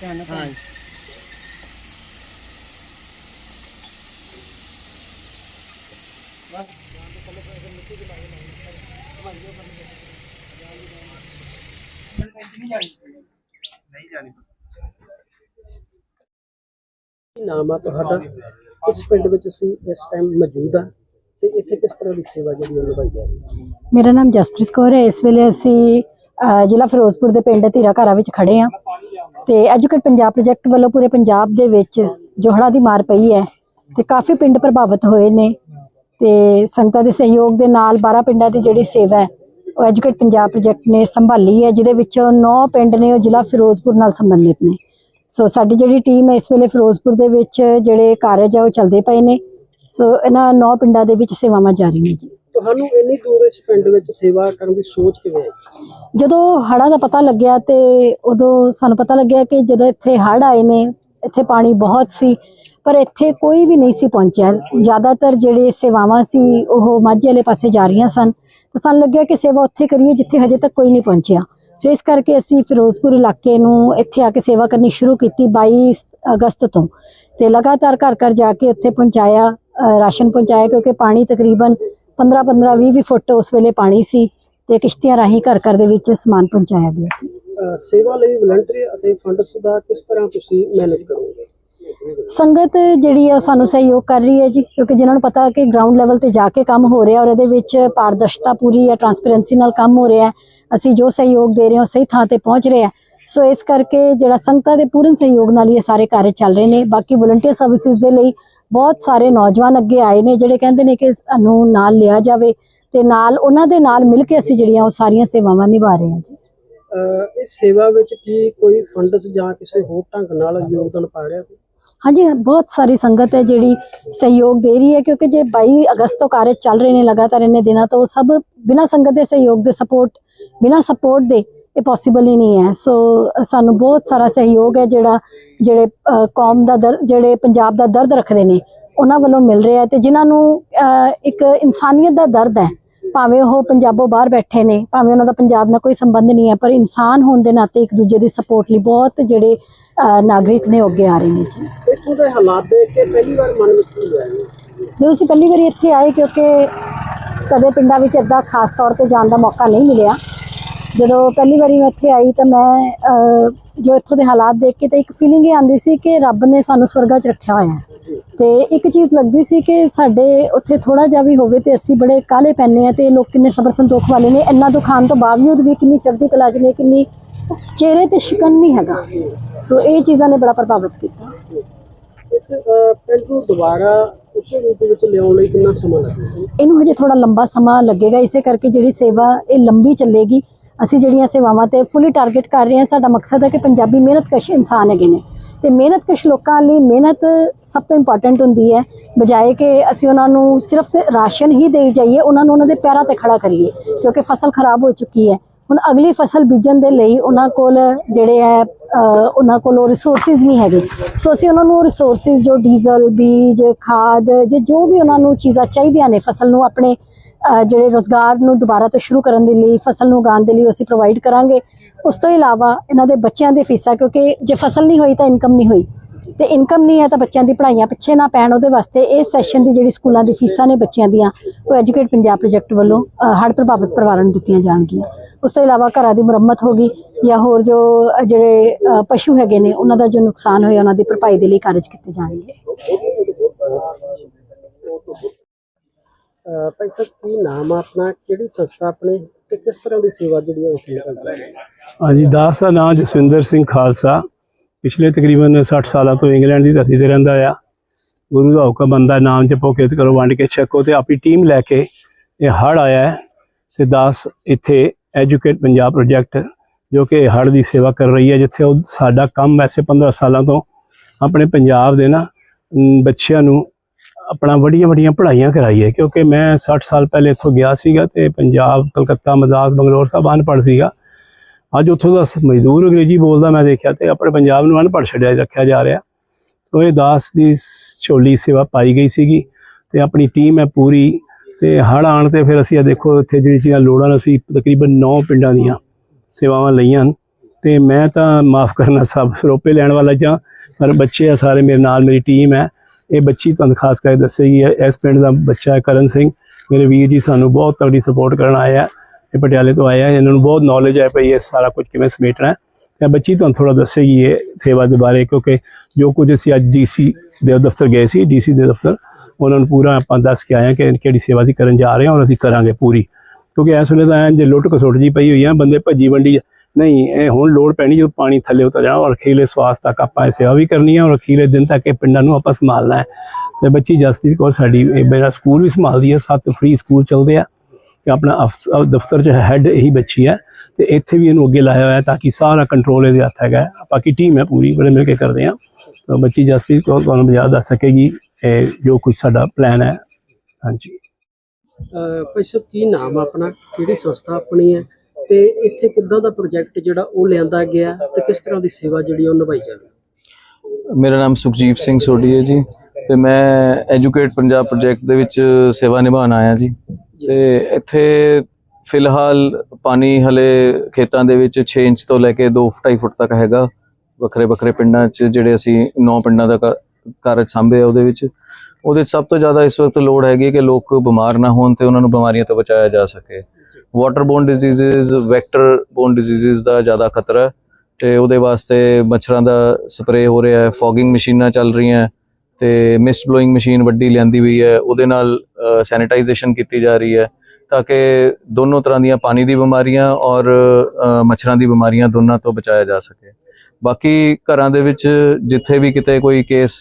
ਧਿਆਨ ਨਾਲ ਹਾਂ। ਕੀ ਨਾਮ ਆ ਤੁਹਾਡਾ? ਇਸ ਪਿੰਡ ਵਿੱਚ ਅਸੀਂ ਇਸ ਟਾਈਮ ਮੌਜੂਦ ਆ? ਤੇ ਇੱਥੇ ਕਿਸ ਤਰ੍ਹਾਂ ਦੀ ਸੇਵਾ ਜਿਹੜੀ ਉਹ ਨਿਭਾਈ ਜਾ ਰਹੀ ਹੈ? ਮੇਰਾ ਨਾਮ ਜਸਪ੍ਰੀਤ ਕੌਰ ਹੈ। ਇਸ ਵੇਲੇ ਅਸੀਂ ਜ਼ਿਲ੍ਹਾ ਫਿਰੋਜ਼ਪੁਰ ਦੇ ਪਿੰਡ ਧੀਰਾ ਘਰਾ ਵਿੱਚ ਖੜੇ ਹਾਂ। ਤੇ ਐਜੂਕੇਟ ਪੰਜਾਬ ਪ੍ਰੋਜੈਕਟ ਵੱਲੋਂ ਪੂਰੇ ਪੰਜਾਬ ਦੇ ਵਿੱਚ ਜੋ ਹੜ੍ਹਾਂ ਦੀ ਮਾਰ ਪਈ ਹੈ ਤੇ ਕਾਫੀ ਪਿੰਡ ਪ੍ਰਭਾਵਿਤ ਹੋਏ ਨੇ ਤੇ ਸੰਗਤਾਂ ਦੇ ਸਹਿਯੋਗ ਦੇ ਨਾਲ 12 ਪਿੰਡਾਂ ਦੀ ਜਿਹੜੀ ਸੇਵਾ ਹੈ, ਉਹ ਐਜੂਕੇਟ ਪੰਜਾਬ ਪ੍ਰੋਜੈਕਟ ਨੇ ਸੰਭਾਲੀ ਹੈ, ਜਿਹਦੇ ਵਿੱਚੋਂ 9 ਪਿੰਡ ਨੇ ਉਹ ਜ਼ਿਲ੍ਹਾ ਫਿਰੋਜ਼ਪੁਰ ਨਾਲ ਸੰਬੰਧਿਤ ਨੇ। ਸੋ ਸਾਡੀ ਜਿਹੜੀ ਟੀਮ ਹੈ, ਇਸ ਵੇਲੇ ਫਿਰੋਜ਼ਪੁਰ ਦੇ ਵਿੱਚ ਜਿਹੜੇ ਕਾਰਜ ਆ ਉਹ ਚੱਲਦੇ ਪਏ ਨੇ। ਸੋ ਇਹਨਾਂ 9 ਪਿੰਡਾਂ ਦੇ ਵਿੱਚ ਸੇਵਾਵਾਂ ਜਾਰੀ ਨੇ ਜੀ। ਤੁਹਾਨੂੰ ਇੰਨੀ ਦੂਰ ਇਸ ਪਿੰਡ ਵਿੱਚ ਸੇਵਾ ਕਰਨ ਦੀ ਸੋਚ ਕਿਵੇਂ ਆਈ? ਜਦੋਂ ਹੜ੍ਹਾਂ ਦਾ ਪਤਾ ਲੱਗਿਆ ਤੇ ਉਦੋਂ ਸਾਨੂੰ ਪਤਾ ਲੱਗਿਆ ਕਿ ਜਦੋਂ ਇੱਥੇ ਹੜ੍ਹ ਆਏ ਨੇ, ਇੱਥੇ ਪਾਣੀ ਬਹੁਤ ਸੀ, ਪਰ ਇੱਥੇ ਕੋਈ ਵੀ ਨਹੀਂ ਸੀ ਪਹੁੰਚਿਆ। ਜ਼ਿਆਦਾਤਰ ਜਿਹੜੇ ਸੇਵਾਵਾਂ ਸੀ, ਉਹ ਮਾਝੇ ਵਾਲੇ ਪਾਸੇ ਜਾ ਰਹੀਆਂ ਸਨ। ਤਾਂ ਸਾਨੂੰ ਲੱਗਿਆ ਕਿ ਸੇਵਾ ਉੱਥੇ ਕਰੀਏ ਜਿੱਥੇ ਹਜੇ ਤੱਕ ਕੋਈ ਨਹੀਂ ਪਹੁੰਚਿਆ। ਸੋ ਇਸ ਕਰਕੇ ਅਸੀਂ ਫਿਰੋਜ਼ਪੁਰ ਇਲਾਕੇ ਨੂੰ ਇੱਥੇ ਆ ਕੇ ਸੇਵਾ ਕਰਨੀ ਸ਼ੁਰੂ ਕੀਤੀ 22 ਅਗਸਤ ਤੋਂ। ਤੇ ਲਗਾਤਾਰ ਘਰ ਘਰ ਜਾ ਕੇ ਉੱਥੇ ਪਹੁੰਚਾਇਆ ਰਾਸ਼ਨ ਪਹੁੰਚਾਇਆ, ਕਿਉਂਕਿ ਪਾਣੀ ਤਕਰੀਬਨ 15 15 20 20 ਫੁੱਟ ਉਸ ਵੇਲੇ ਪਾਣੀ ਸੀ ਤੇ ਕਿਸ਼ਤੀਆਂ ਰਾਹੀਂ ਘਰ ਘਰ ਦੇ ਵਿੱਚ ਸਮਾਨ ਪਹੁੰਚਾਇਆ ਗਿਆ ਸੀ। ਸੇਵਾ ਲਈ ਵਲੰਟਰੀ ਅਤੇ ਫੰਡਸ ਦਾ ਕਿਸ ਤਰ੍ਹਾਂ ਤੁਸੀਂ ਮੈਨੇਜ ਕਰੋਗੇ? ਸੰਗਤ ਜਿਹੜੀ ਹੈ ਉਹ ਸਾਨੂੰ ਸਹਿਯੋਗ ਕਰ ਰਹੀ ਹੈ ਜੀ ਕਿਉਂਕਿ ਜਿਨ੍ਹਾਂ ਨੂੰ ਪਤਾ ਕਿ ਗਰਾਊਂਡ ਲੈਵਲ ਤੇ ਜਾ ਕੇ ਕੰਮ ਹੋ ਰਿਹਾ ਔਰ ਇਹਦੇ ਵਿੱਚ ਪਾਰਦਰਸ਼ਤਾ ਪੂਰੀ ਹੈ ਟਰਾਂਸਪੇਰੈਂਸੀ ਨਾਲ ਕੰਮ ਹੋ ਰਿਹਾ ਅਸੀਂ ਜੋ ਸਹਿਯੋਗ ਦੇ ਰਹੇ ਹਾਂ ਸਹੀ ਥਾਂ ਤੇ ਪਹੁੰਚ ਰਿਹਾ ਹੈ ਸੋ ਇਸ ਕਰਕੇ ਜਿਹੜਾ ਸੰਗਤਾਂ ਦੇ ਪੂਰਨ ਸਹਿਯੋਗ ਨਾਲ ਇਹ ਸਾਰੇ ਕਾਰਜ ਚੱਲ ਰਹੇ ਨੇ। ਬਾਕੀ ਵਲੰਟੀਅਰ ਸਰਵਿਸਿਜ਼ ਦੇ ਲਈ ਬਹੁਤ ਸਾਰੇ ਨੌਜਵਾਨ ਅੱਗੇ ਆਏ ਨੇ ਜਿਹੜੇ ਕਹਿੰਦੇ ਨੇ ਕਿ ਸਾਨੂੰ ਨਾਲ ਲਿਆ ਜਾਵੇ ਤੇ ਨਾਲ ਉਹਨਾਂ ਦੇ ਨਾਲ ਮਿਲ ਕੇ ਅਸੀਂ ਜਿਹੜੀਆਂ ਉਹ ਸਾਰੀਆਂ ਸੇਵਾਵਾਂ ਨਿਭਾ ਰਹੇ ਹਾਂ ਜੀ। ਇਸ ਸੇਵਾ ਵਿੱਚ ਕੀ ਕੋਈ ਫੰਡਸ ਜਾਂ ਕਿਸੇ ਹੋਰ ਢੰਗ ਨਾਲ ਯੋਗਦਾਨ ਪਾ ਰਿਹਾ ਕੋਈ? ਹਾਂਜੀ ਬਹੁਤ ਸਾਰੀ ਸੰਗਤ ਹੈ ਜਿਹੜੀ ਸਹਿਯੋਗ ਦੇ ਰਹੀ ਹੈ ਕਿਉਂਕਿ ਜੇ 22 ਅਗਸਤ ਤੋਂ ਕਾਰਜ ਚੱਲ ਰਹੇ ਨੇ ਲਗਾਤਾਰ ਇੰਨੇ ਦਿਨਾਂ ਤੋਂ ਸਭ ਬਿਨਾਂ ਸੰਗਤ ਦੇ ਸਹਿਯੋਗ ਦੇ ਸਪੋਰਟ ਬਿਨਾਂ ਸਪੋਰਟ ਦੇ ਇਹ ਪੋਸੀਬਲ ਹੀ ਨਹੀਂ ਹੈ। ਸੋ ਸਾਨੂੰ ਬਹੁਤ ਸਾਰਾ ਸਹਿਯੋਗ ਹੈ ਜਿਹੜਾ ਜਿਹੜੇ ਕੌਮ ਦਾ ਜਿਹੜੇ ਪੰਜਾਬ ਦਾ ਦਰਦ ਰੱਖਦੇ ਨੇ ਉਹਨਾਂ ਵੱਲੋਂ ਮਿਲ ਰਿਹਾ ਹੈ ਤੇ ਜਿਨ੍ਹਾਂ ਨੂੰ ਇੱਕ ਇਨਸਾਨੀਅਤ ਦਾ ਦਰਦ ਹੈ ਭਾਵੇਂ ਉਹ ਪੰਜਾਬੋਂ ਬਾਹਰ ਬੈਠੇ ਨੇ ਭਾਵੇਂ ਉਹਨਾਂ ਦਾ ਪੰਜਾਬ ਨਾਲ ਕੋਈ ਸੰਬੰਧ ਨਹੀਂ ਹੈ ਪਰ ਇਨਸਾਨ ਹੋਣ ਦੇ ਨਾਤੇ ਇੱਕ ਦੂਜੇ ਦੀ ਸਪੋਰਟ ਲਈ ਬਹੁਤ ਜਿਹੜੇ ਨਾਗਰਿਕ ਨੇ ਉਹ ਅੱਗੇ ਆ ਰਹੇ ਨੇ ਜੀ। ਇੱਥੋਂ ਦੇ ਹਾਲਾਤ ਦੇਖ ਕੇ ਪਹਿਲੀ ਵਾਰ ਮਨ ਵਿੱਚ ਕੀ ਆਇਆ ਜਦੋਂ ਅਸੀਂ ਪਹਿਲੀ ਵਾਰੀ ਇੱਥੇ ਆਏ ਕਿਉਂਕਿ ਕਦੇ ਪਿੰਡਾਂ ਵਿੱਚ ਇਦਾਂ ਖਾਸ ਤੌਰ ਤੇ ਜਾਣ ਦਾ ਮੌਕਾ ਨਹੀਂ ਮਿਲਿਆ ਜਦੋਂ ਪਹਿਲੀ ਵਾਰੀ ਮੈਂ ਇੱਥੇ ਆਈ ਤਾਂ ਮੈਂ ਜੋ ਇੱਥੋਂ ਦੇ ਹਾਲਾਤ ਦੇਖ ਕੇ ਤਾਂ ਇੱਕ ਫੀਲਿੰਗ ਇਹ ਆਂਦੀ ਸੀ ਕਿ ਰੱਬ ਨੇ ਸਾਨੂੰ ਸਵਰਗਾ 'ਚ ਰੱਖਿਆ ਹੋਇਆ ਹੈ। ਤੇ ਇੱਕ ਚੀਜ਼ ਲੱਗਦੀ ਸੀ ਕਿ ਸਾਡੇ ਉੱਥੇ ਥੋੜਾ ਜਿਹਾ ਵੀ ਹੋਵੇ ਤੇ ਅਸੀਂ ਬੜੇ ਕਾਲੇ ਪੈਨੇ ਆ ਤੇ ਲੋਕ ਕਿੰਨੇ ਸਬਰ ਸੰਤੋਖ ਵਾਲੇ ਨੇ। ਇੰਨਾ ਦੁਖਾਨ ਤੋਂ ਬਾਵਜੂਦ ਵੀ ਕਿੰਨੀ ਚੜ੍ਹਦੀ ਕਲਾ 'ਚ ਨੇ ਕਿੰਨੀ ਚਿਹਰੇ ਤੇ ਸ਼ਿਕਨ ਨਹੀਂ ਹੈਗਾ। ਸੋ ਇਹ ਚੀਜ਼ਾਂ ਨੇ ਬੜਾ ਪ੍ਰਭਾਵਿਤ ਕੀਤਾ। ਇਸ ਪਿੰਡ ਨੂੰ ਦੁਬਾਰਾ ਉਸੇ ਰੂਪ ਵਿੱਚ ਲਿਆਉਣ ਲਈ ਕਿੰਨਾ ਸਮਾਂ ਲੱਗੇਗਾ? ਇਹਨੂੰ ਹਜੇ ਥੋੜਾ ਲੰਬਾ ਸਮਾਂ ਲੱਗੇਗਾ। ਇਸੇ ਕਰਕੇ ਜਿਹੜੀ ਸੇਵਾ ਇਹ ਲੰਬੀ ਚੱਲੇਗੀ ਅਸੀਂ ਜਿਹੜੀਆਂ ਸੇਵਾਵਾਂ ਤੇ ਫੁੱਲੀ ਟਾਰਗੇਟ ਕਰ ਰਹੇ ਹਾਂ, ਸਾਡਾ ਮਕਸਦ ਹੈ ਕਿ ਪੰਜਾਬੀ ਮਿਹਨਤਕਸ਼ ਇਨਸਾਨ ਹੈਗੇ ਨੇ। ਤੇ ਮਿਹਨਤਕਸ਼ ਲੋਕਾਂ ਲਈ ਮਿਹਨਤ ਸਭ ਤੋਂ ਇੰਪੋਰਟੈਂਟ ਹੁੰਦੀ ਹੈ, ਬਜਾਏ ਕਿ ਅਸੀਂ ਉਹਨਾਂ ਨੂੰ ਸਿਰਫ ਰਾਸ਼ਨ ਹੀ ਦੇਈ ਜਾਈਏ, ਉਹਨਾਂ ਨੂੰ ਉਹਨਾਂ ਦੇ ਪੈਰਾਂ ਤੇ ਖੜਾ ਕਰੀਏ, ਕਿਉਂਕਿ ਫਸਲ ਖਰਾਬ ਹੋ ਚੁੱਕੀ ਹੈ। ਹੁਣ ਅਗਲੀ ਫਸਲ ਬੀਜਣ ਦੇ ਲਈ ਉਹਨਾਂ ਕੋਲ ਜਿਹੜੇ ਹੈ ਉਹਨਾਂ ਕੋਲ ਉਹ ਰਿਸੋਰਸਿਸ ਨਹੀਂ ਹੈਗੇ। ਸੋ ਅਸੀਂ ਉਹਨਾਂ ਨੂੰ ਰਿਸੋਰਸਿਸ ਜੋ ਡੀਜ਼ਲ ਬੀਜ, ਖਾਦ, ਜੇ ਜੋ ਵੀ ਉਹਨਾਂ ਨੂੰ ਚੀਜ਼ਾਂ ਚਾਹੀਦੀਆਂ ਨੇ ਫਸਲ ਨੂੰ ਆਪਣੇ ਜਿਹੜੇ ਰੋਜ਼ਗਾਰ ਨੂੰ ਦੁਬਾਰਾ ਤੋਂ ਸ਼ੁਰੂ ਕਰਨ ਦੇ ਲਈ, ਫਸਲ ਨੂੰ ਉਗਾਉਣ ਦੇ ਲਈ ਅਸੀਂ ਪ੍ਰੋਵਾਈਡ ਕਰਾਂਗੇ। ਉਸ ਤੋਂ ਇਲਾਵਾ ਇਹਨਾਂ ਦੇ ਬੱਚਿਆਂ ਦੇ ਫੀਸਾਂ, ਕਿਉਂਕਿ ਜੇ ਫਸਲ ਨਹੀਂ ਹੋਈ ਤਾਂ ਇਨਕਮ ਨਹੀਂ ਹੋਈ। ਤੇ ਇਨਕਮ ਨਹੀਂ ਹੈ ਤਾਂ ਬੱਚਿਆਂ ਦੀ ਪੜ੍ਹਾਈਆਂ ਪਿੱਛੇ ਨਾ ਪੈਣ। ਉਹਦੇ ਵਾਸਤੇ ਇਹ ਸੈਸ਼ਨ ਦੀ ਜਿਹੜੀ ਸਕੂਲਾਂ ਦੀ ਫੀਸਾਂ ਨੇ ਬੱਚਿਆਂ ਦੀਆਂ, ਉਹ ਐਜੂਕੇਟ ਪੰਜਾਬ ਪ੍ਰੋਜੈਕਟ ਵੱਲੋਂ ਹੜ੍ਹ ਪ੍ਰਭਾਵਿਤ ਪਰਿਵਾਰਾਂ ਨੂੰ ਦਿੱਤੀਆਂ ਜਾਣਗੀਆਂ। ਉਸ ਤੋਂ ਇਲਾਵਾ ਘਰਾਂ ਦੀ ਮੁਰੰਮਤ ਹੋਗੀ ਜਾਂ ਹੋਰ ਜੋ ਜਿਹੜੇ ਪਸ਼ੂ ਹੈਗੇ ਨੇ, ਉਹਨਾਂ ਦਾ ਜੋ ਨੁਕਸਾਨ ਹੋਇਆ, ਉਹਨਾਂ ਦੀ ਭਰਪਾਈ ਦੇ ਲਈ ਕਾਰਜ ਕੀਤੇ ਜਾਣਗੇ। ਭਾਈ ਸਾਹਿਬ, ਕੀ ਨਾਮ ਆ ਆਪਣਾ? ਕਿਹੜੀ ਸੰਸਥਾ ਆਪਣੀ ਤੇ ਕਿਸ ਤਰ੍ਹਾਂ ਦੀ ਸੇਵਾ ਜਿਹੜੀ ਹੈ ਉਸ ਨੂੰ ਕਰਦੇ ਹਾਂਜੀ, ਦਾਸ ਦਾ ਨਾਮ ਜਸਵਿੰਦਰ ਸਿੰਘ ਖਾਲਸਾ। ਪਿਛਲੇ ਤਕਰੀਬਨ 60 ਸਾਲਾਂ ਤੋਂ ਇੰਗਲੈਂਡ ਦੀ ਧਰਤੀ ਤੇ ਰਹਿੰਦਾ ਆ। ਗੁਰੂ ਦਾ ਹੁਕਮ ਬੰਦਾ, ਨਾਮ ਜਪੋ, ਕਿਰਤ ਕਰੋ, ਵੰਡ ਕੇ ਛਕੋ ਤੇ ਆਪਣੀ ਟੀਮ ਲੈ ਕੇ ਇਹ ਹੜ ਆਇਆ ਹੈ ਤੇ ਦਾਸ ਇੱਥੇ ਐਜੂਕੇਟ ਪੰਜਾਬ ਪ੍ਰੋਜੈਕਟ ਜੋ ਕਿ ਹੜ ਦੀ ਸੇਵਾ ਕਰ ਰਹੀ ਹੈ, ਜਿੱਥੇ ਉਹ ਸਾਡਾ ਕੰਮ ਵੈਸੇ 15 ਸਾਲਾਂ ਤੋਂ ਆਪਣੇ ਪੰਜਾਬ ਦੇ ਨਾ ਬੱਚਿਆਂ ਨੂੰ ਆਪਣਾ ਵੱਡੀਆਂ ਵੱਡੀਆਂ ਪੜ੍ਹਾਈਆਂ ਕਰਾਈ ਹੈ ਕਿਉਂਕਿ ਮੈਂ 60 ਸਾਲ ਪਹਿਲੇ ਇੱਥੋਂ ਗਿਆ ਸੀਗਾ ਤੇ ਪੰਜਾਬ, ਕਲਕੱਤਾ ਮਦਰਾਸ ਬੰਗਲੌਰ ਸਭ ਅਨਪੜ੍ਹ ਸੀਗਾ। ਅੱਜ ਉੱਥੋਂ ਦਾ ਸ- ਮਜ਼ਦੂਰ ਅੰਗਰੇਜ਼ੀ ਬੋਲਦਾ ਮੈਂ ਦੇਖਿਆ ਤੇ ਆਪਣੇ ਪੰਜਾਬ ਨੂੰ ਅਨਪੜ੍ਹ ਛੱਡਿਆ ਰੱਖਿਆ ਜਾ ਰਿਹਾ। ਸੋ ਇਹ ਦਾਸ ਦੀ ਛੋਲੀ ਸੇਵਾ ਪਾਈ ਗਈ ਸੀਗੀ ਤੇ ਆਪਣੀ ਟੀਮ ਹੈ ਪੂਰੀ ਤੇ ਹੜ੍ਹ ਆਉਣ ਤੇ ਫਿਰ ਅਸੀਂ ਇਹ ਦੇਖੋ ਇੱਥੇ ਜਿਹੜੀ ਚੀਜ਼ਾਂ ਲੋੜਾਂ ਅਸੀਂ ਤਕਰੀਬਨ 9 ਪਿੰਡਾਂ ਦੀਆਂ ਸੇਵਾਵਾਂ ਲਈਆਂ ਹਨ। ਤੇ ਮੈਂ ਤਾਂ ਮਾਫ ਕਰਨਾ ਸਭ ਸਰੋਪੇ ਲੈਣ ਵਾਲਾ ਜਾਂ, ਪਰ ਬੱਚੇ ਆ ਸਾਰੇ ਮੇਰੇ ਨਾਲ, ਮੇਰੀ ਟੀਮ ਹੈ। ਇਹ ਬੱਚੀ ਤੁਹਾਨੂੰ ਖਾਸ ਕਰਕੇ ਦੱਸੇਗੀ, ਇਹ- ਇਸ ਪਿੰਡ ਦਾ ਬੱਚਾ ਹੈ ਕਰਨ ਸਿੰਘ। ਮੇਰੇ ਵੀਰ ਜੀ ਸਾਨੂੰ ਬਹੁਤ ਤਗੜੀ ਸਪੋਰਟ ਕਰਨ ਆਏ ਆ, ਇਹ ਪਟਿਆਲੇ ਤੋਂ ਆਏ ਆ, ਇਹਨਾਂ ਨੂੰ ਬਹੁਤ ਨੌਲੇਜ ਹੈ ਭਈ ਇਹ ਸਾਰਾ ਕੁਝ ਕਿਵੇਂ ਸਮੇਟਣਾ ਹੈ। ਤੇ ਇਹ ਬੱਚੀ ਤੁਹਾਨੂੰ ਥੋੜਾ ਦੱਸੇਗੀ ਇਹ ਸੇਵਾ ਦੇ ਬਾਰੇ, ਕਿਉਂਕਿ ਜੋ ਕੁਝ ਅਸੀਂ ਅੱਜ ਡੀਸੀ ਦੇ ਦਫ਼ਤਰ ਗਏ ਸੀ ਡੀਸੀ ਦੇ ਦਫ਼ਤਰ, ਉਹਨਾਂ ਨੂੰ ਪੂਰਾ ਆਪਾਂ ਦੱਸ ਕੇ ਆਏ ਹਾਂ ਕਿ ਕਿਹੜੀ ਸੇਵਾ ਅਸੀਂ ਕਰਨ ਜਾ ਰਹੇ ਹਾਂ ਔਰ ਅਸੀਂ ਕਰਾਂਗੇ ਪੂਰੀ। ਕਿਉਂਕਿ ਇਸ ਵੇਲੇ ਤਾਂ ਐਂ, ਜੇ ਲੁੱਟ ਕਸੁੱਟ ਜੀ ਪਈ ਹੋਈ ਆ, ਬੰਦੇ ਭੱਜੀ ਵੰਡੀ ਨਹੀਂ, ਇਹ ਹੁਣ ਲੋੜ ਪੈਣੀ ਜਦੋਂ ਪਾਣੀ ਥੱਲੇ ਉਤਰ ਜਾਣਾ ਔਰ ਅਖੀਰਲੇ ਸਵਾਸ ਤੱਕ ਆਪਾਂ ਇਹ ਸੇਵਾ ਵੀ ਕਰਨੀ ਹੈ ਔਰ ਅਖੀਲੇ ਦਿਨ ਤੱਕ ਇਹ ਪਿੰਡਾਂ ਨੂੰ ਆਪਾਂ ਸੰਭਾਲਣਾ ਹੈ। ਤੇ ਬੱਚੀ ਜਸਪ੍ਰੀਤ ਕੌਰ, ਸਾਡੀ ਇਹ ਮੇਰਾ ਸਕੂਲ ਵੀ ਸੰਭਾਲਦੀ ਹੈ, ਸੱਤ ਫ੍ਰੀ ਸਕੂਲ ਚੱਲਦੇ ਆ। ਤੇ ਆਪਣਾ ਅਫਸ- ਦਫ਼ਤਰ ਚ ਹੈੱਡ ਇਹੀ ਬੱਚੀ ਹੈ। ਤੇ ਇੱਥੇ ਵੀ ਇਹਨੂੰ ਅੱਗੇ ਲਾਇਆ ਹੋਇਆ ਤਾਂ ਕਿ ਸਾਰਾ ਕੰਟਰੋਲ ਇਹਦੇ ਹੱਥ ਹੈਗਾ ਹੈ। ਬਾਕੀ ਟੀਮ ਹੈ ਪੂਰੀ, ਬੜੇ ਮਿਲ ਕੇ ਕਰਦੇ ਆ ਬੱਚੀ ਜਸਪ੍ਰੀਤ ਕੌਰ ਤੁਹਾਨੂੰ ਬਜਾ ਦੱਸ ਸਕੇਗੀ, ਇਹ ਜੋ ਕੁਝ ਸਾਡਾ ਪਲਾਨ ਹੈ। ਹਾਂਜੀ। ਭਾਈ ਸਾਹਿਬ, ਕੀ ਨਾਮ ਆਪਣਾ? ਕਿਹੜੀ ਸੰਸਥਾ ਆਪਣੀ ਹੈ? ਤੇ ਇੱਥੇ ਕਿੱਦਾਂ ਦਾ ਪ੍ਰੋਜੈਕਟ ਜਿਹੜਾ ਉਹ ਲਿਆਂਦਾ ਗਿਆ ਤੇ ਕਿਸ ਤਰ੍ਹਾਂ ਦੀ ਸੇਵਾ ਜਿਹੜੀ ਉਹ ਨਿਭਾਈ ਜਾਵੇ? ਮੇਰਾ ਨਾਮ ਸੁਖਜੀਤ ਸਿੰਘ ਸੋਢੀ ਹੈ ਜੀ ਤੇ ਮੈਂ ਐਜੂਕੇਟ ਪੰਜਾਬ ਪ੍ਰੋਜੈਕਟ ਦੇ ਵਿੱਚ ਸੇਵਾ ਨਿਭਾਉਣ ਆਇਆ ਜੀ। ਤੇ ਇੱਥੇ ਫਿਲਹਾਲ ਪਾਣੀ ਹਲੇ ਖੇਤਾਂ ਦੇ ਵਿੱਚ 6 ਇੰਚ ਤੋਂ ਲੈ ਕੇ 2.5 ਫੁੱਟ ਤੱਕ ਹੈਗਾ। ਵੱਖਰੇ ਵੱਖਰੇ ਪਿੰਡਾਂ 'ਚ ਜਿਹੜੇ ਅਸੀਂ 9 ਪਿੰਡਾਂ ਦਾ ਕਾਰਜ ਸਾਂਭੇ ਆ ਉਹਦੇ ਵਿੱਚ। ਉਹਦੇ ਸਭ ਤੋਂ ਜ਼ਿਆਦਾ ਇਸ ਵਕਤ ਲੋੜ ਹੈਗੀ ਕਿ ਲੋਕ ਬਿਮਾਰ ਨਾ ਹੋਣ ਤੇ ਉਹਨਾਂ ਨੂੰ ਬਿਮਾਰੀਆਂ ਤੋਂ ਬਚਾਇਆ ਜਾ ਸਕੇ। Water borne diseases vector borne diseases ਦਾ ਜ਼ਿਆਦਾ ਖਤਰਾ ਹੈ ਤੇ ਉਹਦੇ ਵਾਸਤੇ ਮੱਛਰਾਂ ਦਾ ਸਪਰੇਅ ਹੋ ਰਿਹਾ ਹੈ ਫੌਗਿੰਗ ਮਸ਼ੀਨਾਂ ਚੱਲ ਰਹੀਆਂ ਹੈ ਤੇ ਮਿਸਟ ਬਲੋਇੰਗ ਮਸ਼ੀਨ ਵੱਡੀ ਲਿਆਂਦੀ ਹੋਈ ਹੈ, ਉਹਦੇ ਨਾਲ ਸੈਨੀਟਾਈਜੇਸ਼ਨ ਕੀਤੀ ਜਾ ਰਹੀ ਹੈ ਤਾਂ ਕਿ ਦੋਨੋਂ ਤਰ੍ਹਾਂ ਦੀਆਂ ਪਾਣੀ ਦੀ ਬਿਮਾਰੀਆਂ ਔਰ ਮੱਛਰਾਂ ਦੀ ਬਿਮਾਰੀਆਂ ਦੋਨਾਂ ਤੋਂ ਬਚਾਇਆ ਜਾ ਸਕੇ। ਬਾਕੀ ਘਰਾਂ ਦੇ ਵਿੱਚ ਜਿੱਥੇ ਵੀ ਕਿਤੇ ਕੋਈ ਕੇਸ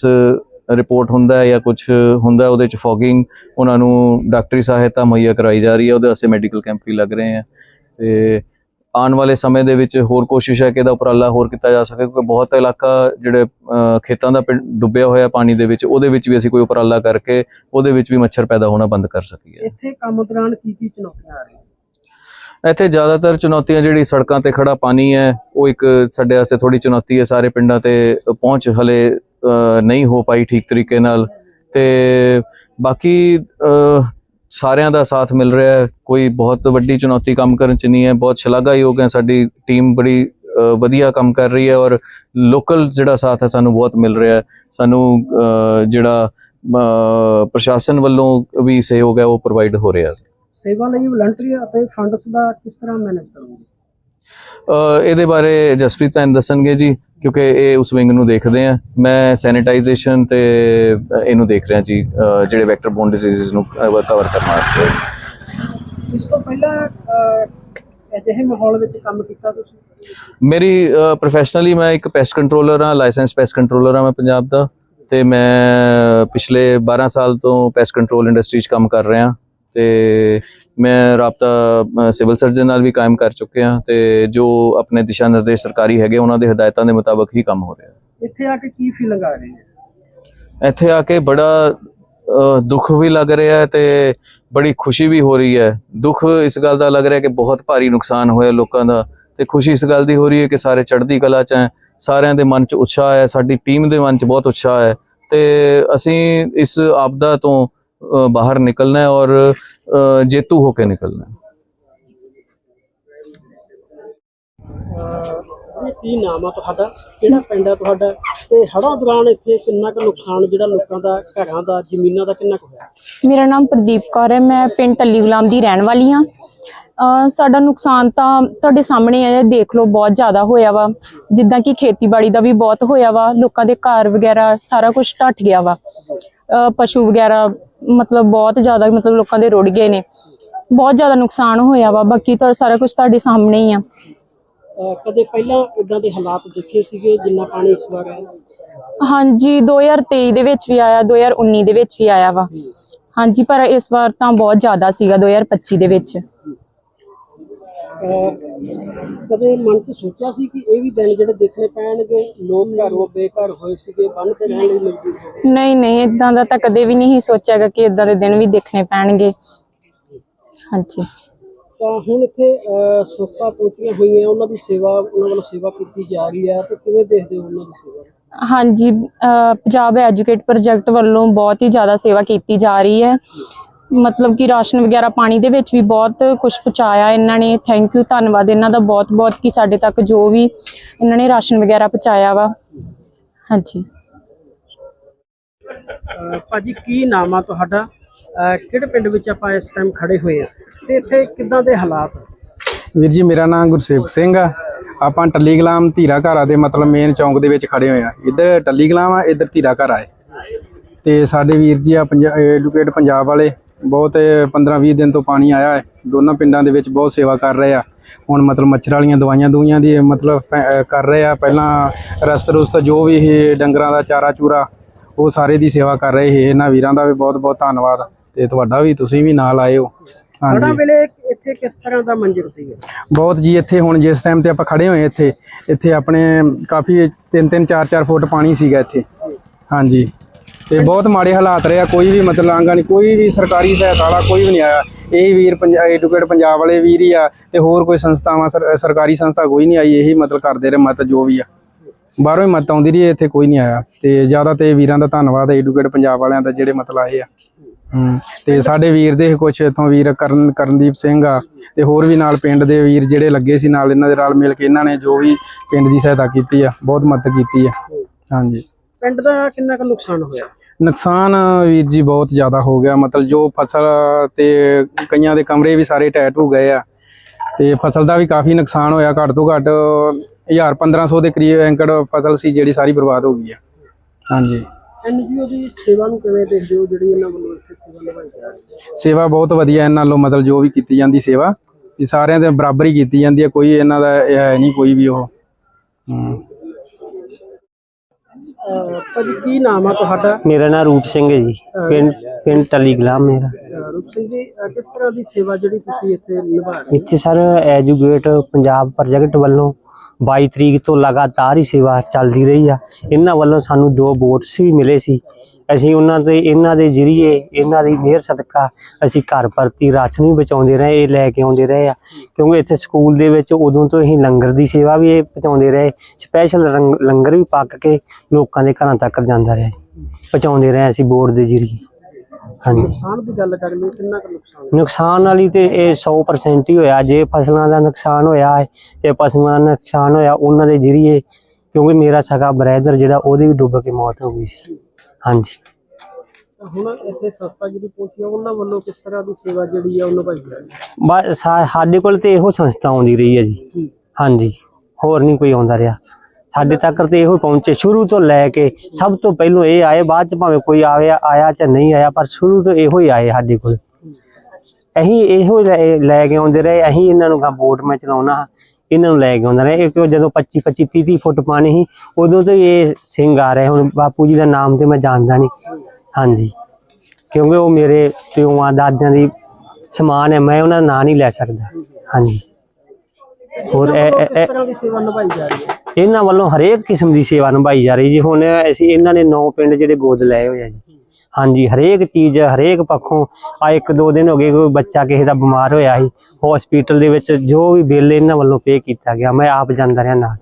ਰਿਪੋਰਟ ਹੁੰਦਾ ਹੈ ਜਾਂ ਕੁਝ ਹੁੰਦਾ ਉਹਦੇ ਚ ਫੌਗਿੰਗ ਉਹਨਾਂ ਨੂੰ ਡਾਕਟਰੀ ਸਹਾਇਤਾ ਮੁਹੱਈਆ ਕਰਾਈ ਜਾ ਰਹੀ ਹੈ ਉਹਦੇ ਵਾਸਤੇ ਮੈਡੀਕਲ ਕੈਂਪ ਵੀ ਲੱਗ ਰਹੇ ਹੈ। ਤੇ ਆਉਣ ਵਾਲੇ ਸਮੇਂ ਦੇ ਵਿੱਚ ਹੋਰ ਕੋਸ਼ਿਸ਼ ਹੈ ਕਿ ਇਹਦਾ ਉਪਰਾਲਾ ਹੋਰ ਕੀਤਾ ਜਾ ਸਕੇ ਕਿਉਂਕਿ ਬਹੁਤ ਇਲਾਕਾ ਜਿਹੜੇ ਖੇਤਾਂ ਦਾ ਡੁੱਬਿਆ ਹੋਇਆ ਪਾਣੀ ਦੇ ਵਿੱਚ ਉਹਦੇ ਵਿੱਚ ਵੀ ਅਸੀਂ ਕੋਈ ਉਪਰਾਲਾ ਕਰਕੇ ਉਹਦੇ ਵਿੱਚ ਵੀ ਮੱਛਰ ਪੈਦਾ ਹੋਣਾ ਬੰਦ ਕਰ ਸਕੀਏ। ਇੱਥੇ ਕੰਮ ਦੌਰਾਨ ਕੀ ਕੀ ਚੁਣੌਤੀਆਂ ਆ ਰਹੀਆਂ? ਇੱਥੇ ਜ਼ਿਆਦਾਤਰ ਚੁਣੌਤੀਆਂ ਜਿਹੜੀ ਸੜਕਾਂ ਤੇ ਖੜਾ ਪਾਣੀ ਹੈ ਉਹ ਇੱਕ ਸਾਡੇ ਵਾਸਤੇ ਥੋੜੀ ਚੁਣੌਤੀ ਹੈ ਸਾਰੇ ਪਿੰਡਾਂ ਤੇ ਪਹੁੰਚ ਹਲੇ ਨਹੀਂ ਹੋ ਪਾਈ ਠੀਕ ਤਰੀਕੇ ਨਾਲ। ਤੇ ਬਾਕੀ ਸਾਰਿਆਂ ਦਾ ਸਾਥ ਮਿਲ ਰਿਹਾ ਹੈ। ਕੋਈ ਬਹੁਤ ਵੱਡੀ ਚੁਣੌਤੀ ਕੰਮ ਕਰਨ ਚ ਨਹੀਂ ਹੈ। ਬਹੁਤ ਸ਼ਲਾਘਾਯੋਗ ਹੈ। ਸਾਡੀ ਟੀਮ ਬੜੀ ਵਧੀਆ ਕੰਮ ਕਰ ਰਹੀ ਹੈ ਔਰ ਲੋਕਲ ਜਿਹੜਾ ਸਾਥ ਹੈ ਸਾਨੂੰ ਬਹੁਤ ਮਿਲ ਰਿਹਾ ਹੈ। ਸਾਨੂੰ ਜਿਹੜਾ ਪ੍ਰਸ਼ਾਸਨ ਵੱਲੋਂ ਵੀ ਸਹਿਯੋਗ ਹੈ ਉਹ ਪ੍ਰੋਵਾਈਡ ਹੋ ਰਿਹਾ ਹੈ। ਸੇਵਾ ਲਈ ਵਲੰਟਰੀ ਅਤੇ ਫੰਡਸ ਦਾ ਕਿਸ ਤਰ੍ਹਾਂ ਮੈਨੇਜ ਕਰੋਗੇ? ਇਹਦੇ ਬਾਰੇ ਜਸਪ੍ਰੀਤ ਭੈਣ ਦੱਸਣਗੇ ਜੀ ਕਿਉਂਕਿ ਇਹ ਉਸ ਵਿੰਗ ਨੂੰ ਦੇਖਦੇ ਆ। ਮੈਂ ਸੈਨੀਟਾਈਜੇਸ਼ਨ ਤੇ ਇਹਨੂੰ ਦੇਖ ਰਿਹਾ ਜੀ ਜਿਹੜੇ ਵੈਕਟਰ ਬੋਨ ਡਿਜ਼ੀਜ਼ਸ ਨੂੰ ਕਵਰ ਕਰਨ ਵਾਸਤੇ। ਇਸ ਤੋਂ ਪਹਿਲਾਂ ਅਜਿਹੇ ਮਾਹੌਲ ਵਿੱਚ ਕੰਮ ਕੀਤਾ ਤੁਸੀਂ? ਮੇਰੀ ਪ੍ਰੋਫੈਸ਼ਨਲੀ ਮੈਂ ਇੱਕ ਪੈਸਟ ਕੰਟਰੋਲਰ ਹਾਂ ਲਾਇਸੈਂਸ ਪੈਸਟ ਕੰਟਰੋਲਰ ਹਾਂ ਮੈਂ ਪੰਜਾਬ ਦਾ। ਤੇ ਮੈਂ ਪਿਛਲੇ 12 ਸਾਲ ਤੋਂ ਪੈਸਟ ਕੰਟਰੋਲ ਇੰਡਸਟਰੀ 'ਚ ਕੰਮ ਕਰ ਰਿਹਾ। ਤੇ ਮੈਂ ਰਾਬਤਾ ਸਿਵਲ ਸਰਜਨ ਨਾਲ ਵੀ ਕਾਇਮ ਕਰ ਚੁੱਕਿਆ ਤੇ ਜੋ ਆਪਣੇ ਦਿਸ਼ਾ ਨਿਰਦੇਸ਼ ਸਰਕਾਰੀ ਹੈਗੇ ਉਹਨਾਂ ਦੇ ਹਦਾਇਤਾਂ ਦੇ ਮੁਤਾਬਕ ਹੀ ਕੰਮ ਹੋ ਰਿਹਾ ਇੱਥੇ ਆ ਕੇ ਕੀ ਫੀਲਿੰਗ ਆ ਰਹੀ ਹੈ? ਇੱਥੇ ਆ ਕੇ ਬੜਾ ਦੁੱਖ ਵੀ ਲੱਗ ਰਿਹਾ ਹੈ ਤੇ ਬੜੀ ਖੁਸ਼ੀ ਵੀ ਹੋ ਰਹੀ ਹੈ। ਦੁੱਖ ਇਸ ਗੱਲ ਦਾ ਲੱਗ ਰਿਹਾ ਕਿ ਬਹੁਤ ਭਾਰੀ ਨੁਕਸਾਨ ਹੋਇਆ ਲੋਕਾਂ ਦਾ ਤੇ ਖੁਸ਼ੀ ਇਸ ਗੱਲ ਦੀ ਹੋ ਰਹੀ ਹੈ ਕਿ ਸਾਰੇ ਚੜ੍ਹਦੀ ਕਲਾ 'ਚ ਹੈ ਸਾਰਿਆਂ ਦੇ ਮਨ 'ਚ ਉਤਸ਼ਾਹ ਹੈ ਸਾਡੀ ਟੀਮ ਦੇ ਮਨ 'ਚ ਬਹੁਤ ਉਤਸ਼ਾਹ ਹੈ ਤੇ ਅਸੀਂ ਇਸ ਆਪਦਾ ਤੋਂ ਅ, ਬਾਹਰ ਨਿਕਲਣਾ ਹੈ ਔਰ ਅ, ਜੇਤੂ ਹੋ ਕੇ ਨਿਕਲਣਾ ਹੈ। ਇਹ ਕੀ ਨਾਮ ਆ ਤੁਹਾਡਾ? ਕਿਹੜਾ ਪਿੰਡ ਆ ਤੁਹਾਡਾ? ਤੇ ਹੜ੍ਹਾਂ ਦੌਰਾਨ ਇੱਥੇ ਕਿੰਨਾ ਕੁ ਨੁਕਸਾਨ ਜਿਹੜਾ ਲੋਕਾਂ ਦਾ ਘਰਾਂ ਦਾ ਜ਼ਮੀਨਾਂ ਦਾ ਕਿੰਨਾ ਕੁ ਹੋਇਆ? ਮੇਰਾ ਨਾਮ ਪ੍ਰਦੀਪ ਕੌਰ ਹੈ ਮੈਂ ਪਿੰਡ ਟੱਲੀ ਗੁਲਾਮ ਦੀ ਰਹਿਣ ਵਾਲੀ ਹਾਂ। ਅਹ ਸਾਡਾ ਨੁਕਸਾਨ ਤਾਂ ਤੁਹਾਡੇ ਸਾਹਮਣੇ ਹੈ ਦੇਖ ਲਓ ਬਹੁਤ ਜ਼ਿਆਦਾ ਹੋਇਆ ਵਾ। ਜਿੱਦਾਂ ਕਿ ਖੇਤੀਬਾੜੀ ਦਾ ਵੀ ਬਹੁਤ ਹੋਇਆ ਵਾ ਲੋਕਾਂ ਦੇ ਘਰ ਵਗੈਰਾ ਸਾਰਾ ਕੁਝ ਢੱਟ ਗਿਆ ਵਾ। ਪਸ਼ੂ ਵਗੈਰਾ ਮਤਲਬ ਬਹੁਤ ਜ਼ਿਆਦਾ ਮਤਲਬ ਲੋਕਾਂ ਦੇ ਰੁੜ ਗਏ ਨੇ। ਬਹੁਤ ਜ਼ਿਆਦਾ ਨੁਕਸਾਨ ਹੋਇਆ ਵਾ ਬਾਕੀ ਤਾਂ ਸਾਰਾ ਕੁਝ ਤੁਹਾਡੇ ਸਾਹਮਣੇ ਹੀ ਆ। ਕਦੇ ਪਹਿਲਾਂ ਇਦਾਂ ਦੇ ਹਾਲਾਤ ਦੇਖੇ ਸੀਗੇ ਜਿੰਨਾ ਪਾਣੀ ਇਸ ਵਾਰ ਆਇਆ? ਹਾਂਜੀ 2023 ਦੇ ਵਿੱਚ ਵੀ ਆਇਆ 2019 ਦੇ ਵਿੱਚ ਵੀ ਆਇਆ ਵਾ। ਹਾਂਜੀ ਪਰ ਇਸ ਵਾਰ ਤਾਂ ਬਹੁਤ ਜ਼ਿਆਦਾ ਸੀਗਾ 2025 ਦੇ ਵਿੱਚ। ਕਦੇ ਮਨ 'ਚ ਸੋਚਿਆ ਸੀ ਕਿ ਇਹ ਵੀ ਦਿਨ ਜਿਹੜੇ ਦੇਖਣੇ ਪੈਣਗੇ ਲੋਕ ਘਰੋਂ ਬੇਘਰ ਹੋਏ ਸੀਗੇ ਬੰਨ ਤੇ ਰਹਿਣ ਲਈ ਮਜਬੂਰ ਹੋ ਗਏ। ਨਹੀਂ ਨਹੀਂ ਇਦਾਂ ਦਾ ਤਾਂ ਕਦੇ ਵੀ ਨਹੀਂ ਸੋਚਿਆਗਾ ਕਿ ਇਦਾਂ ਦੇ ਦਿਨ ਵੀ ਦੇਖਣੇ ਪੈਣਗੇ। ਹਾਂਜੀ। ਤਾਂ ਹੁਣ ਇੱਥੇ ਸੰਸਥਾ ਪਹੁੰਚੀਆਂ ਹੋਈਆਂ ਉਹਨਾਂ ਦੀ ਸੇਵਾ ਉਹਨਾਂ ਵੱਲੋਂ ਸੇਵਾ ਕੀਤੀ ਜਾ ਰਹੀ ਹੈ ਤੇ ਕਿਵੇਂ ਦੇਖਦੇ ਹੋ ਉਹਨਾਂ ਦੀ ਸੇਵਾ? ਹਾਂਜੀ ਪੰਜਾਬ ਐਜੂਕੇਟ ਪ੍ਰੋਜੈਕਟ ਵੱਲੋਂ ਬਹੁਤ ਹੀ ਜ਼ਿਆਦਾ ਸੇਵਾ ਕੀਤੀ ਜਾ ਰਹੀ ਹੈ। ਮਤਲਬ ਕਿ ਰਾਸ਼ਨ ਵਗੈਰਾ ਪਾਣੀ ਦੇ ਵਿੱਚ ਵੀ ਬਹੁਤ ਕੁਝ ਪਹੁੰਚਾਇਆ ਇਹਨਾਂ ਨੇ। ਥੈਂਕ ਯੂ ਧੰਨਵਾਦ। ਇਹਨਾਂ ਦਾ ਬਹੁਤ ਬਹੁਤ ਕਿ ਸਾਡੇ ਤੱਕ ਜੋ ਵੀ ਇਹਨਾਂ ਨੇ ਰਾਸ਼ਨ ਵਗੈਰਾ ਪਹੁੰਚਾਇਆ ਵਾ। ਹਾਂਜੀ। ਭਾਜੀ ਕੀ ਨਾਮ ਆ ਤੁਹਾਡਾ? ਕਿਹੜੇ ਪਿੰਡ ਵਿੱਚ ਆਪਾਂ ਇਸ ਟਾਈਮ ਖੜੇ ਹੋਏ ਆ? ਤੇ ਇੱਥੇ ਕਿੱਦਾਂ ਦੇ ਹਾਲਾਤ ਆ? ਵੀਰ ਜੀ ਮੇਰਾ ਨਾਮ ਗੁਰਸੇਵਕ ਸਿੰਘ ਆ। ਆਪਾਂ ਟੱਲੀ ਗੁਲਾਮ ਧੀਰਾ ਘਰਾ ਦੇ ਮਤਲਬ ਮੇਨ ਚੌਂਕ ਦੇ ਵਿੱਚ ਖੜੇ ਹੋਏ ਆ। ਇੱਧਰ ਟੱਲੀ ਗੁਲਾਮ ਆ ਇੱਧਰ ਧੀਰਾ ਘਰ ਆਏ ਤੇ ਸਾਡੇ ਵੀਰ ਜੀ ਆ ਐਡੂਕੇਟ ਪੰਜਾਬ ਵਾਲੇ। ਬਹੁਤ 15-20 ਦਿਨ ਤੋਂ ਪਾਣੀ ਆਇਆ ਹੈ। ਦੋਨਾਂ ਪਿੰਡਾਂ ਦੇ ਵਿੱਚ ਬਹੁਤ ਸੇਵਾ ਕਰ ਰਹੇ ਆ। ਹੁਣ ਮਤਲਬ ਮੱਛਰ ਵਾਲੀਆਂ ਦਵਾਈਆਂ ਦੂਈਆਂ ਦੀ ਮਤਲਬ ਕਰ ਰਹੇ ਆ। ਪਹਿਲਾਂ ਰਸਤ ਰੁਸਤ ਜੋ ਵੀ ਇਹ ਡੰਗਰਾਂ ਦਾ ਚਾਰਾ ਚੂਰਾ ਉਹ ਸਾਰੇ ਦੀ ਸੇਵਾ ਕਰ ਰਹੇ ਸੀ। ਇਹਨਾਂ ਵੀਰਾਂ ਦਾ ਵੀ ਬਹੁਤ ਬਹੁਤ ਧੰਨਵਾਦ। ਤੇ ਤੁਹਾਡਾ ਵੀ ਤੁਸੀਂ ਵੀ ਨਾਲ ਆਏ ਹੋ। ਹੜ੍ਹਾਂ ਵੇਲੇ ਇੱਥੇ ਕਿਸ ਤਰ੍ਹਾਂ ਦਾ ਮੰਜ਼ਰ ਸੀ? ਬਹੁਤ ਜੀ ਇੱਥੇ ਹੁਣ ਜਿਸ ਟਾਈਮ ਤੇ ਆਪਾਂ ਖੜੇ ਹੋਏ ਇੱਥੇ ਇੱਥੇ ਆਪਣੇ ਕਾਫੀ 3-3 4-4 ਫੁੱਟ ਪਾਣੀ ਸੀਗਾ ਇੱਥੇ। ਹਾਂਜੀ। ਤੇ ਬਹੁਤ ਮਾੜੇ ਹਾਲਾਤ ਰਹੇ ਆ ਕੋਈ ਵੀ ਮਤਲਬ ਆਂਗਾ ਨਹੀਂ ਕੋਈ ਵੀ ਸਰਕਾਰੀ ਸਹਾਇਤਾ ਵਾਲਾ ਕੋਈ ਵੀ ਨਹੀਂ ਆਇਆ। ਇਹ ਵੀਰ ਪੰਜਾਬ ਐਡੂਕੇਟ ਪੰਜਾਬ ਵਾਲੇ ਵੀਰ ਹੀ ਆ ਤੇ ਹੋਰ ਕੋਈ ਸੰਸਥਾਵਾਂ ਸਰਕਾਰੀ ਸੰਸਥਾ ਕੋਈ ਨਹੀਂ ਆਈ ਇਹੀ ਮਤਲਬ ਕਰਦੇ ਰਹੇ ਮਤ ਜੋ ਵੀ ਆ। ਬਾਹਰੋਂ ਹੀ ਮਤ ਆਉਂਦੀ ਰਹੀ ਹੈ, ਇੱਥੇ ਕੋਈ ਨਹੀਂ ਆਇਆ। ਤੇ ਜ਼ਿਆਦਾ ਤੇ ਵੀਰਾਂ ਦਾ ਧੰਨਵਾਦ ਐਡੂਕੇਟ ਪੰਜਾਬ ਵਾਲਿਆਂ ਦਾ ਜਿਹੜੇ ਮਤਲਬ ਆਏ ਆ। ਹਮ, ਤੇ ਸਾਡੇ ਵੀਰ ਦੇ ਕੁਝ ਇਥੋਂ ਵੀਰ ਕਰਨ ਕਰਨਦੀਪ ਸਿੰਘ ਆ ਤੇ ਹੋਰ ਵੀ ਨਾਲ ਪਿੰਡ ਦੇ ਵੀਰ ਜਿਹੜੇ ਲੱਗੇ ਸੀ ਨਾਲ ਇਹਨਾਂ ਦੇ ਨਾਲ ਮਿਲ ਕੇ ਇਹਨਾਂ ਨੇ ਜੋ ਵੀ ਪਿੰਡ ਦੀ ਸਹਾਇਤਾ ਕੀਤੀ ਆ ਬਹੁਤ ਮਦਦ ਕੀਤੀ ਆ। ਹਾਂਜੀ। ਪਿੰਡ ਦਾ ਕਿੰਨਾ ਕੁ ਨੁਕਸਾਨ ਹੋਇਆ? ਨੁਕਸਾਨ ਵੀਰ ਜੀ ਬਹੁਤ ਜ਼ਿਆਦਾ ਹੋ ਗਿਆ। ਮਤਲਬ ਜੋ ਫਸਲ ਤੇ ਕਈਆਂ ਦੇ ਕਮਰੇ ਵੀ ਸਾਰੇ ਟੈਟ ਹੋ ਗਏ ਆ ਤੇ ਫਸਲ ਦਾ ਵੀ ਕਾਫੀ ਨੁਕਸਾਨ ਹੋਇਆ। ਘੱਟ ਤੋਂ ਘੱਟ 1000 1500 ਦੇ ਕਰੀਬ ਏਕੜ ਫਸਲ ਸੀ ਜਿਹੜੀ ਸਾਰੀ ਬਰਬਾਦ ਹੋ ਗਈ ਆ। ਹਾਂਜੀ। ਐਨਜੀਓ ਦੀ ਸੇਵਾ ਨੂੰ ਕਿਵੇਂ ਦੇਖਦੇ ਹੋ? ਜਿਹੜੀ ਇਹਨਾਂ ਵੱਲੋਂ ਇੱਥੇ ਸੇਵਾ ਨਿਭਾਈ ਜਾ ਰਹੀ ਹੈ। ਸੇਵਾ ਬਹੁਤ ਵਧੀਆ ਇਹਨਾਂ ਨਾਲੋਂ ਮਤਲਬ ਜੋ ਵੀ ਕੀਤੀ ਜਾਂਦੀ ਸੇਵਾ ਵੀ ਸਾਰਿਆਂ ਦੇ ਬਰਾਬਰ ਹੀ ਕੀਤੀ ਜਾਂਦੀ ਹੈ। ਕੋਈ ਇਹਨਾਂ ਦਾ ਇਹ ਹੈ ਨਹੀਂ ਕੋਈ ਵੀ ਉਹ। ਭਾਜੀ ਕੀ ਨਾਮ ਆ ਤੁਹਾਡਾ? ਮੇਰਾ ਨਾਮ ਰੂਪ ਸਿੰਘ ਹੈ ਜੀ। ਪਿੰਡ ਪਿੰਡ ਟੱਲੀ ਗੁਲਾਮ ਮੇਰਾ। ਰੂਪ ਸਿੰਘ ਜੀ ਅਹ ਕਿਸ ਤਰ੍ਹਾਂ ਦੀ ਸੇਵਾ ਜਿਹੜੀ ਤੁਸੀਂ ਇੱਥੇ ਨਿਭਾ ਰਹੇ ਹੋ? ਇੱਥੇ ਸਰ ਐਜੂਕੇਟ ਪੰਜਾਬ ਪ੍ਰੋਜੈਕਟ ਵੱਲੋਂ 22 ਤਰੀਕ ਤੋਂ ਲਗਾਤਾਰ ਹੀ ਸੇਵਾ ਚੱਲਦੀ ਰਹੀ ਆ। ਇਹਨਾਂ ਵੱਲੋਂ ਸਾਨੂੰ ਦੋ ਬੋਟਸ ਵੀ ਮਿਲੇ ਸੀ। ਅਸੀਂ ਉਹਨਾਂ ਦੇ, ਇਹਨਾਂ ਦੇ ਜਰੀਏ, ਇਹਨਾਂ ਦੀ ਮਿਹਰ ਸਦਕਾ ਅਸੀਂ ਘਰ ਪਰਤੀ ਰਾਸ਼ਨ ਵੀ ਬਚਾਉਂਦੇ ਰਹੇ, ਇਹ ਲੈ ਕੇ ਆਉਂਦੇ ਰਹੇ ਆ। ਕਿਉਂਕਿ ਇੱਥੇ ਸਕੂਲ ਦੇ ਵਿੱਚ ਉਦੋਂ ਤੋਂ ਹੀ ਲੰਗਰ ਦੀ ਸੇਵਾ ਵੀ ਇਹ ਪਹੁੰਚਾਉਂਦੇ ਰਹੇ। ਸਪੈਸ਼ਲ ਲੰਗਰ ਵੀ ਪੱਕ ਕੇ ਲੋਕਾਂ ਦੇ ਘਰਾਂ ਤੱਕ ਜਾਂਦਾ ਰਿਹਾ ਜੀ। ਪਹੁੰਚਾਉਂਦੇ ਰਹੇ ਅਸੀਂ ਬੋਰਡ ਦੇ ਜਰੀਏ। ਹਾਂਜੀ। ਨੁਕਸਾਨ ਦੀ ਗੱਲ ਕਰ ਲਈ ਕਿੰਨਾ ਕੁ ਨੁਕਸਾਨ ਹੋਇਆ? ਨੁਕਸਾਨ ਵਾਲੀ ਤੇ ਇਹ 100% ਹੀ ਹੋਇਆ। ਜੇ ਫਸਲਾਂ ਦਾ ਨੁਕਸਾਨ ਹੋਇਆ ਹੈ ਤੇ ਪਸ਼ੂਆਂ ਦਾ ਨੁਕਸਾਨ ਹੋਇਆ ਉਹਨਾਂ ਦੇ ਜਰੀਏ ਕਿਉਂਕਿ ਮੇਰਾ ਸਗਾ ਬ੍ਰਦਰ ਜਿਹੜਾ ਉਹਦੀ ਵੀ ਡੁੱਬ ਕੇ ਮੌਤ ਹੋ ਗਈ ਸੀ। ਹਾਂਜੀ। ਤਾਂ ਹੁਣ ਇੱਥੇ ਸੰਸਥਾ ਜਿਹੜੀ ਪਹੁੰਚੀ ਆ ਉਹਨਾਂ ਵੱਲੋਂ ਕਿਸ ਤਰ੍ਹਾਂ ਦੀ ਸੇਵਾ ਜਿਹੜੀ ਆ ਉਹ ਨਿਭਾਈ ਜਾ? ਰਹੀ ਹੈ ਬਸ ਸਾ- ਸਾਡੇ ਕੋਲ ਤੇ ਇਹੋ ਸੰਸਥਾ ਆਉਂਦੀ ਰਹੀ ਹੈ ਜੀ। ਹਾਂਜੀ। ਹੋਰ ਨਹੀਂ ਕੋਈ ਆਉਂਦਾ ਰਿਹਾ। ਸਾਡੇ ਤੱਕ ਤੇ ਇਹੋ ਪਹੁੰਚੇ। ਸ਼ੁਰੂ ਤੋਂ ਲੈ ਕੇ ਸਭ ਤੋਂ ਪਹਿਲੋਂ ਇਹ ਆਏ, ਬਾਅਦ ਚ ਭਾਵੇਂ ਕੋਈ ਆਵੇ, ਆਇਆ ਜਾਂ ਨਹੀਂ ਆਇਆ, ਪਰ ਸ਼ੁਰੂ ਤੋਂ ਇਹੋ ਹੀ ਆਏ ਸਾਡੇ ਕੋਲ। ਅਸੀਂ ਇਹੋ ਲੈ- ਕੇ ਆਉਂਦੇ ਰਹੇ। ਅਸੀਂ ਇਹਨਾਂ ਨੂੰ ਬੋਟ ਮੈਂ ਚਲਾਉਣਾ ਇਹਨਾਂ ਨੂੰ ਲੈ ਕੇ ਆਉਂਦਾ ਰਹੇ। ਇਹ ਜਦੋਂ 25 25 30 30 ਫੁੱਟ ਪਾਣੀ ਸੀ, ਉਦੋਂ ਤੋਂ ਇਹ ਸਿੰਘ ਆ ਰਹੇ। ਹੁਣ ਬਾਪੂ ਜੀ ਦਾ ਨਾਮ ਤੇ ਮੈਂ ਜਾਣਦਾ ਨਹੀਂ। ਹਾਂਜੀ। ਕਿਉਂਕਿ ਉਹ ਮੇਰੇ ਪਿਓਾਂ, ਦਾਦਿਆਂ ਦੀ ਸਮਾਨ ਹੈ, ਮੈਂ ਉਹਨਾਂ ਦਾ ਨਾਂ ਨਹੀਂ ਲੈ ਸਕਦਾ। ਹਾਂਜੀ। ਹੋਰ ਇਹ- ਇਹ- ਤਰ੍ਹਾਂ ਦੀ ਸੇਵਾ ਨਿਭਾਈ ਜਾ ਰਹੀ ਹੈ? ਇਹਨਾਂ ਵੱਲੋਂ ਹਰੇਕ ਕਿਸਮ ਦੀ ਸੇਵਾ ਨਿਭਾਈ ਜਾ ਰਹੀ ਜੀ। ਹੁਣ ਅਸੀਂ ਇਹਨਾਂ ਨੇ ਨੌ ਪਿੰਡ ਜਿਹੜੇ ਗੋਦ ਲਏ ਹੋਏ ਆ ਜੀ। ਹਾਂਜੀ ਹਰੇਕ ਚੀਜ਼ ਹਰੇਕ ਪੱਖੋਂ ਆ ਇੱਕ ਦੋ ਦਿਨ ਹੋ ਗਏ ਕੋਈ ਬੱਚਾ ਕਿਸੇ ਦਾ ਬਿਮਾਰ ਹੋਇਆ ਸੀ ਹਸਪੀਟਲ ਦੇ ਵਿੱਚ ਜੋ ਵੀ ਬਿੱਲ ਇਹਨਾਂ ਵੱਲੋਂ ਪੇ ਕੀਤਾ ਗਿਆ ਮੈਂ ਆਪ ਜਾਂਦਾ ਰਿਹਾ ਨਾਲ।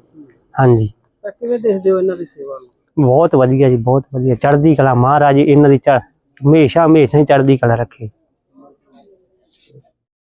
ਹਾਂਜੀ। ਤਾਂ ਕਿਵੇਂ ਦੇਖਦੇ ਹੋ ਇਹਨਾਂ ਦੀ ਸੇਵਾ ਨੂੰ? ਬਹੁਤ ਵਧੀਆ ਜੀ ਬਹੁਤ ਵਧੀਆ। ਚੜ੍ਹਦੀ ਕਲਾ ਮਹਾਰਾਜ ਇਹਨਾਂ ਦੀ ਚੜ੍ਹ- ਹਮੇਸ਼ਾ ਹਮੇਸ਼ਾ ਹੀ ਚੜ੍ਹਦੀ ਕਲਾ ਰੱਖੇ।